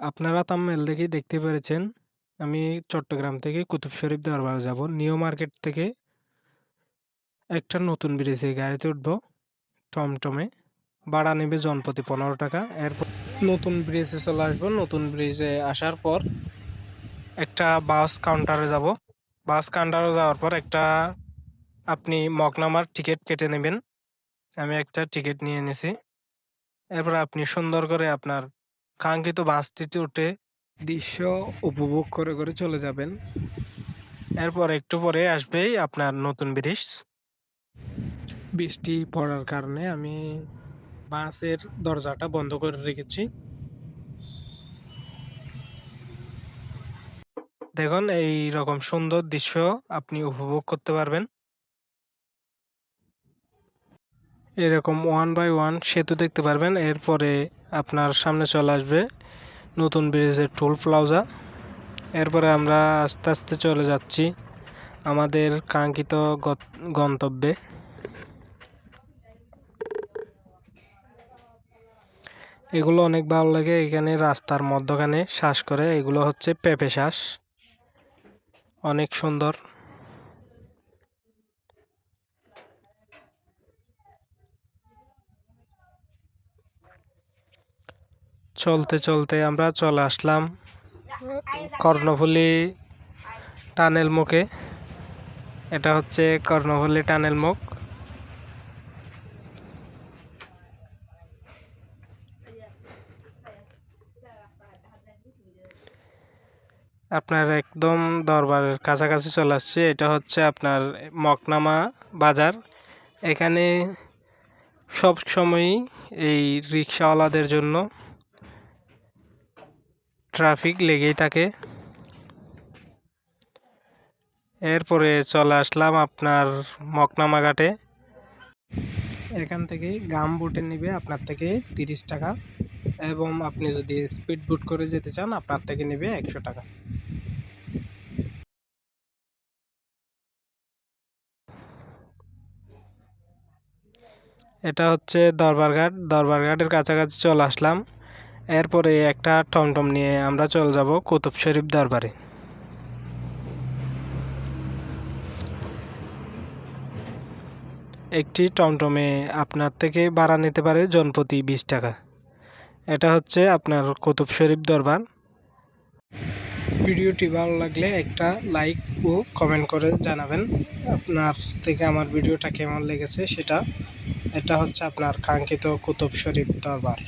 আপনারা থাম্বনেল দেখেই দেখতে পেরেছেন। আমি চট্টগ্রাম থেকে কুতুব শরীফ দরবারে যাব। নিউ মার্কেট থেকে একটা নতুন ব্রিজে গাড়িতে উঠব, টমটমে। ভাড়া নেবে জনপ্রতি পনেরো টাকা। এরপর নতুন ব্রিজে চলে আসব। নতুন ব্রিজে আসার পর একটা বাস কাউন্টারে যাব। বাস কাউন্টারে যাওয়ার পর একটা আপনি মগনামার টিকিট কেটে নেবেন। আমি একটা টিকিট নিয়ে নিয়েছি এরপর আপনি সুন্দর করে আপনার কাঙ্ক্ষিত বাসটিতে উঠে দৃশ্য উপভোগ করে করে চলে যাবেন। এরপর একটু পরে আসবেই আপনার নতুন ব্রিজ। বৃষ্টি পড়ার কারণে আমি বাসের দরজাটা বন্ধ করে রেখেছি। দেখুন, এই রকম সুন্দর দৃশ্য আপনি উপভোগ করতে পারবেন। এরকম ওয়ান বাই ওয়ান সেতু দেখতে পারবেন। এরপরে আপনার সামনে চলে আসবে নতুন ব্রিজের টোল প্লাজা এরপরে আমরা আস্তে আস্তে চলে যাচ্ছি আমাদের কাঙ্ক্ষিত গন্তব্যে। এগুলো অনেক ভালো লাগে এখানে রাস্তার মধ্যখানে শ্বাস করে। এগুলো হচ্ছে পেঁপে শ্বাস। অনেক সুন্দর। চলতে চলতে আমরা চলে আসলাম কর্ণফুলী টানেল মুখে। এটা হচ্ছে কর্ণফুলী টানেল মুখ। আপনার একদম দরবারের কাছাকাছি চলে আসছে। এটা হচ্ছে আপনার মকনামা বাজার। এখানে সব সময়ই এই রিক্সাওয়ালাদের জন্য ট্রাফিক লেগেই থাকে। এরপরে চলে আসলাম আপনার মকনামা ঘাটে। এখান থেকে গাম বুটে নেবে আপনার থেকে তিরিশ টাকা এবং আপনি যদি স্পিড বুট করে যেতে চান, আপনার থেকে নেবে একশো টাকা। এটা হচ্ছে দরবারঘাট। দরবারঘাটের কাছাকাছি চলে আসলাম। এরপরে একটা টমটম নিয়ে আমরা চলে যাব কুতুব শরীফ দরবারে। একটি টমটমে আপনার থেকে ভাড়া নিতে পারে জনপ্রতি বিশ টাকা। এটা হচ্ছে আপনার কুতুব শরীফ দরবার। ভিডিওটি ভালো লাগলে একটা লাইক ও কমেন্ট করে জানাবেন আপনার থেকে আমার ভিডিওটা কেমন লেগেছে সেটা। এটা হচ্ছে আপনার কাঙ্ক্ষিত কুতুব শরীফ দরবার।